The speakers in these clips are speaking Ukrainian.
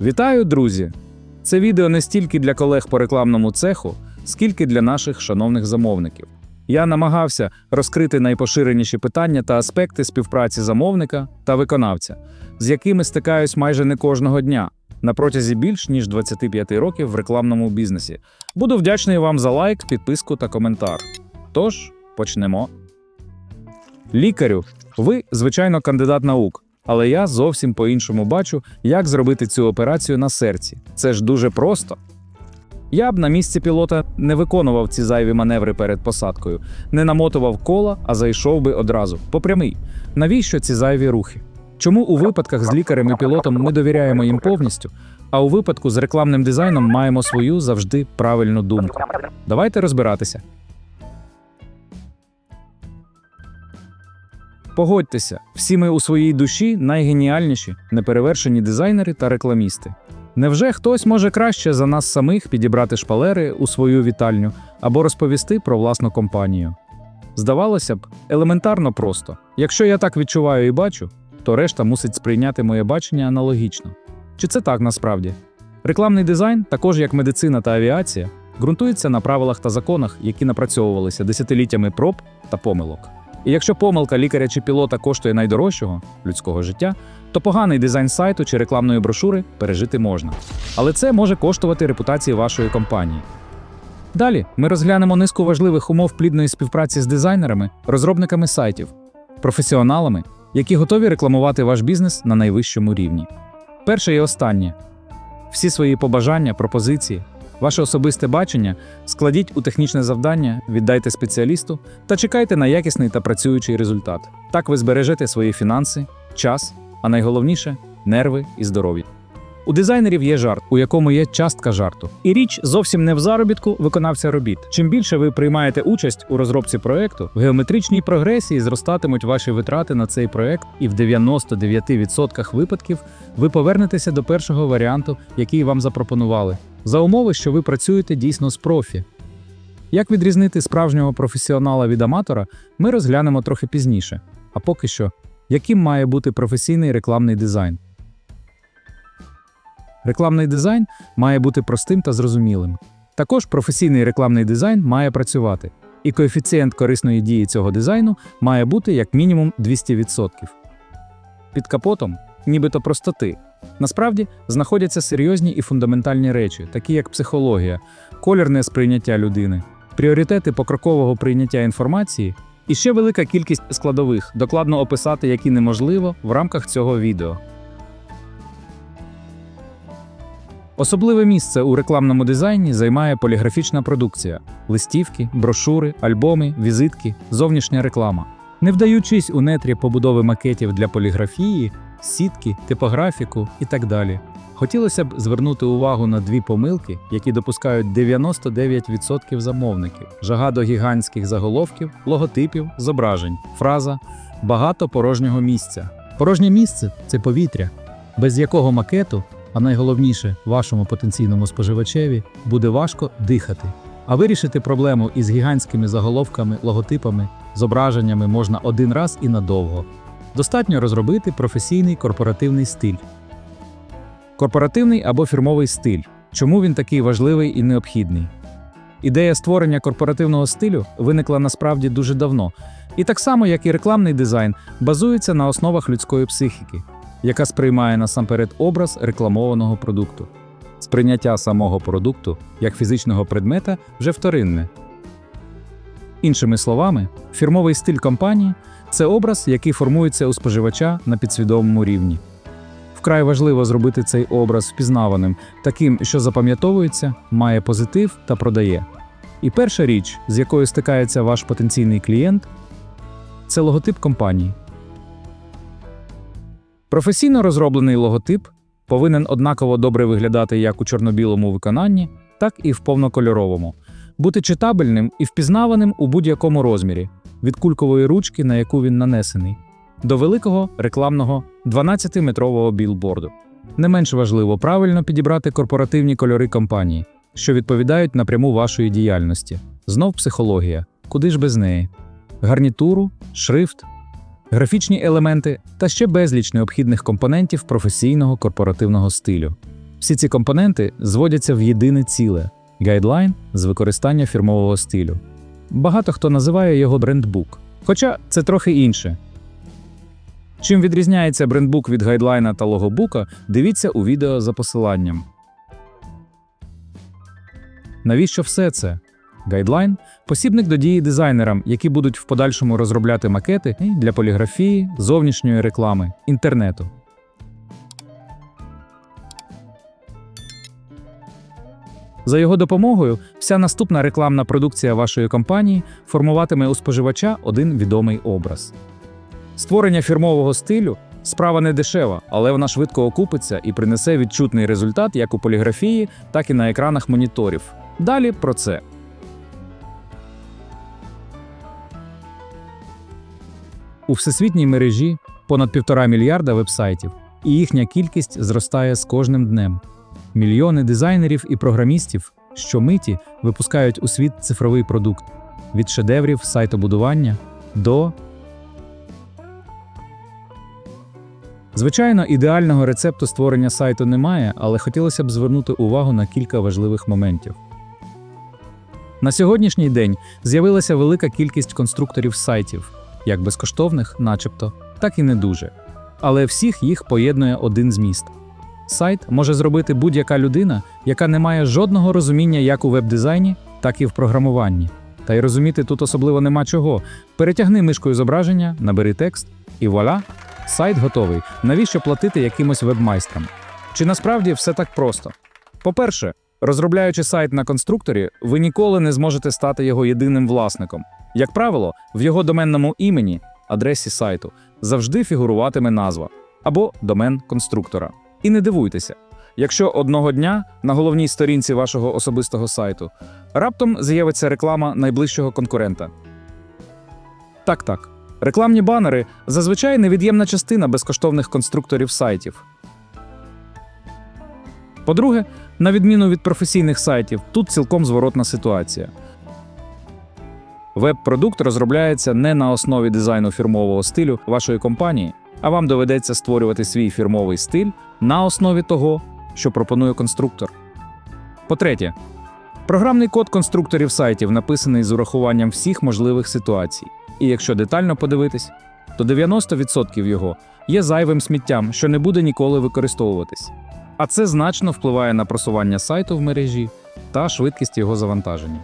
Вітаю, друзі! Це відео не стільки для колег по рекламному цеху, скільки для наших шановних замовників. Я намагався розкрити найпоширеніші питання та аспекти співпраці замовника та виконавця, з якими стикаюсь майже не кожного дня на протязі більш ніж 25 років в рекламному бізнесі. Буду вдячний вам за лайк, підписку та коментар. Тож, почнемо. Лікарю, ви, звичайно, кандидат наук, але я зовсім по-іншому бачу, як зробити цю операцію на серці. Це ж дуже просто. Я б на місці пілота не виконував ці зайві маневри перед посадкою, не намотував кола, а зайшов би одразу по прямий. Навіщо ці зайві рухи? Чому у випадках з лікарем і пілотом ми довіряємо їм повністю, а у випадку з рекламним дизайном маємо свою завжди правильну думку? Давайте розбиратися. Погодьтеся, всі ми у своїй душі найгеніальніші, неперевершені дизайнери та рекламісти. Невже хтось може краще за нас самих підібрати шпалери у свою вітальню або розповісти про власну компанію? Здавалося б, елементарно просто. Якщо я так відчуваю і бачу, то решта мусить сприйняти моє бачення аналогічно. Чи це так насправді? Рекламний дизайн, також як медицина та авіація, ґрунтується на правилах та законах, які напрацьовувалися десятиліттями проб та помилок. І якщо помилка лікаря чи пілота коштує найдорожчого людського життя, то поганий дизайн сайту чи рекламної брошури пережити можна. Але це може коштувати репутації вашої компанії. Далі ми розглянемо низку важливих умов плідної співпраці з дизайнерами, розробниками сайтів, професіоналами, які готові рекламувати ваш бізнес на найвищому рівні. Перше і останнє: всі свої побажання, пропозиції, ваше особисте бачення складіть у технічне завдання, віддайте спеціалісту та чекайте на якісний та працюючий результат. Так ви збережете свої фінанси, час, а найголовніше нерви і здоров'я. У дизайнерів є жарт, у якому є частка жарту. І річ зовсім не в заробітку виконавця робіт. Чим більше ви приймаєте участь у розробці проекту, в геометричній прогресії зростатимуть ваші витрати на цей проект, і в 99% випадків ви повернетеся до першого варіанту, який вам запропонували, за умови, що ви працюєте дійсно з профі. Як відрізнити справжнього професіонала від аматора, ми розглянемо трохи пізніше. А поки що, яким має бути професійний рекламний дизайн? Рекламний дизайн має бути простим та зрозумілим. Також професійний рекламний дизайн має працювати, і коефіцієнт корисної дії цього дизайну має бути як мінімум 200%. Під капотом, нібито простоти. Насправді знаходяться серйозні і фундаментальні речі, такі як психологія, колірне сприйняття людини, пріоритети покрокового прийняття інформації і ще велика кількість складових, докладно описати, які неможливо в рамках цього відео. Особливе місце у рекламному дизайні займає поліграфічна продукція: листівки, брошури, альбоми, візитки, зовнішня реклама. Не вдаючись у нетрі побудови макетів для поліграфії, сітки, типографіку і так далі. Хотілося б звернути увагу на дві помилки, які допускають 99% замовників: жага до гігантських заголовків, логотипів, зображень, фраза багато порожнього місця. Порожнє місце це повітря, без якого макету а найголовніше, вашому потенційному споживачеві буде важко дихати. А вирішити проблему із гігантськими заголовками, логотипами, зображеннями можна один раз і надовго. Достатньо розробити професійний корпоративний стиль. Корпоративний або фірмовий стиль. Чому він такий важливий і необхідний? Ідея створення корпоративного стилю виникла насправді дуже давно, і так само, як і рекламний дизайн, базується на основах людської психіки яка сприймає насамперед образ рекламованого продукту. Сприйняття самого продукту як фізичного предмета вже вторинне. Іншими словами, фірмовий стиль компанії це образ, який формується у споживача на підсвідомому рівні. Вкрай важливо зробити цей образ впізнаваним, таким, що запам'ятовується, має позитив та продає. І перша річ, з якою стикається ваш потенційний клієнт, це логотип компанії. Професійно розроблений логотип повинен однаково добре виглядати як у чорно-білому виконанні, так і в повнокольоровому, бути читабельним і впізнаваним у будь-якому розмірі від кулькової ручки, на яку він нанесений, до великого рекламного 12-метрового білборду. Не менш важливо правильно підібрати корпоративні кольори компанії, що відповідають напряму вашої діяльності. Знов психологія, куди ж без неї, гарнітуру, шрифт, графічні елементи та ще безліч необхідних компонентів професійного корпоративного стилю. Всі ці компоненти зводяться в єдине ціле гайдлайн з використання фірмового стилю. Багато хто називає його брендбук. Хоча це трохи інше. Чим відрізняється брендбук від гайдлайна та логобука, дивіться у відео за посиланням. Навіщо все це? Гайдлайн посібник до дії дизайнерам, які будуть в подальшому розробляти макети для поліграфії, зовнішньої реклами, інтернету. За його допомогою, вся наступна рекламна продукція вашої компанії формуватиме у споживача один відомий образ. Створення фірмового стилю справа не дешева, але вона швидко окупиться і принесе відчутний результат як у поліграфії, так і на екранах моніторів. Далі про це. У всесвітній мережі понад півтора мільярда вебсайтів, і їхня кількість зростає з кожним днем. Мільйони дизайнерів і програмістів щомиті випускають у світ цифровий продукт від шедеврів сайтобудування до. Звичайно, ідеального рецепту створення сайту немає, але хотілося б звернути увагу на кілька важливих моментів. На сьогоднішній день з'явилася велика кількість конструкторів сайтів, як безкоштовних, начебто, так і не дуже. Але всіх їх поєднує один зміст. Сайт може зробити будь-яка людина, яка не має жодного розуміння як у веб-дизайні, так і в програмуванні. Та й розуміти тут особливо нема чого. Перетягни мишкою зображення, набери текст, і вуаля, сайт готовий. Навіщо платити якимось вебмайстрам? Чи насправді все так просто? По-перше, розробляючи сайт на конструкторі, ви ніколи не зможете стати його єдиним власником. Як правило, в його доменному імені, адресі сайту, завжди фігуруватиме назва або домен конструктора. І не дивуйтеся, якщо одного дня на головній сторінці вашого особистого сайту раптом з'явиться реклама найближчого конкурента. Так, так. Рекламні банери зазвичай невід'ємна частина безкоштовних конструкторів сайтів. По-друге, на відміну від професійних сайтів, тут цілком зворотна ситуація. Веб-продукт розробляється не на основі дизайну фірмового стилю вашої компанії, а вам доведеться створювати свій фірмовий стиль на основі того, що пропонує конструктор. По-третє, програмний код конструкторів сайтів написаний з урахуванням всіх можливих ситуацій. І якщо детально подивитись, то 90% його є зайвим сміттям, що не буде ніколи використовуватись. А це значно впливає на просування сайту в мережі та швидкість його завантаження.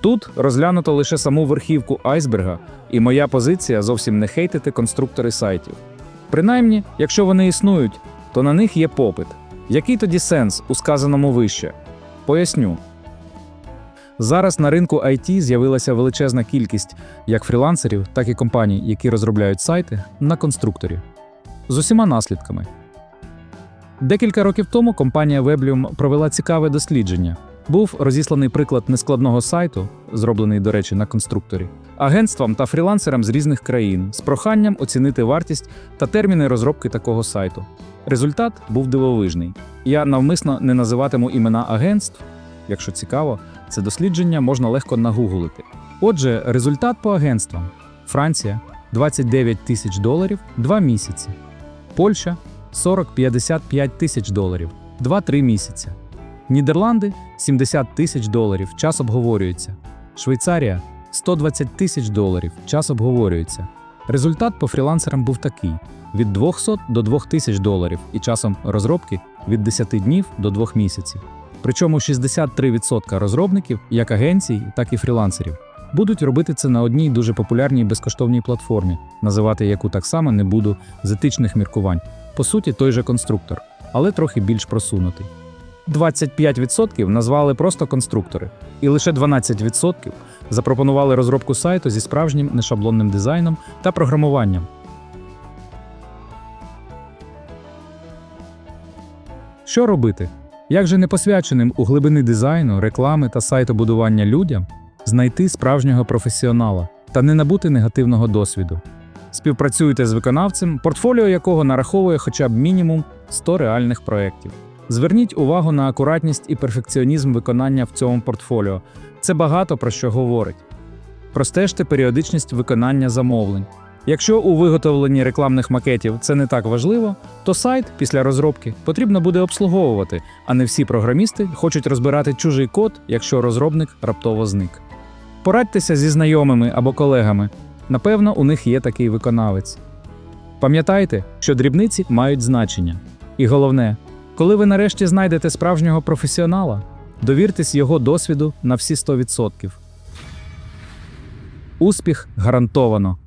Тут розглянуто лише саму верхівку айсберга, і моя позиція зовсім не хейтити конструктори сайтів. Принаймні, якщо вони існують, то на них є попит. Який тоді сенс у сказаному вище? Поясню. Зараз на ринку IT з'явилася величезна кількість як фрілансерів, так і компаній, які розробляють сайти на конструкторі з усіма наслідками. Декілька років тому компанія Weblium провела цікаве дослідження. Був розісланий приклад нескладного сайту, зроблений, до речі, на конструкторі, агентствам та фрілансерам з різних країн з проханням оцінити вартість та терміни розробки такого сайту. Результат був дивовижний. Я навмисно не називатиму імена агентств. Якщо цікаво, це дослідження можна легко нагуглити. Отже, результат по агентствам: Франція 29 тисяч доларів 2 місяці, Польща 40-55 тисяч доларів 2-3 місяці. Нідерланди 70 тисяч доларів, час обговорюється. Швейцарія 120 тисяч доларів, час обговорюється. Результат по фрілансерам був такий: від 200 до 2000 доларів і часом розробки від 10 днів до 2 місяців. Причому 63% розробників, як агенцій, так і фрілансерів, будуть робити це на одній дуже популярній безкоштовній платформі, називати яку так само не буду з етичних міркувань. По суті, той же конструктор, але трохи більш просунутий. 25% назвали просто конструктори, і лише 12% запропонували розробку сайту зі справжнім нешаблонним дизайном та програмуванням. Що робити? Як же непосвяченим у глибини дизайну, реклами та сайтобудування людям знайти справжнього професіонала та не набути негативного досвіду? Співпрацюйте з виконавцем, портфоліо якого нараховує хоча б мінімум 100 реальних проєктів. Зверніть увагу на акуратність і перфекціонізм виконання в цьому портфоліо. Це багато про що говорить. Простежте періодичність виконання замовлень. Якщо у виготовленні рекламних макетів це не так важливо, то сайт після розробки потрібно буде обслуговувати, а не всі програмісти хочуть розбирати чужий код, якщо розробник раптово зник. Порадьтеся зі знайомими або колегами. Напевно, у них є такий виконавець. Пам'ятайте, що дрібниці мають значення. І головне, коли ви нарешті знайдете справжнього професіонала, довіртесь його досвіду на всі 100%. Успіх гарантовано.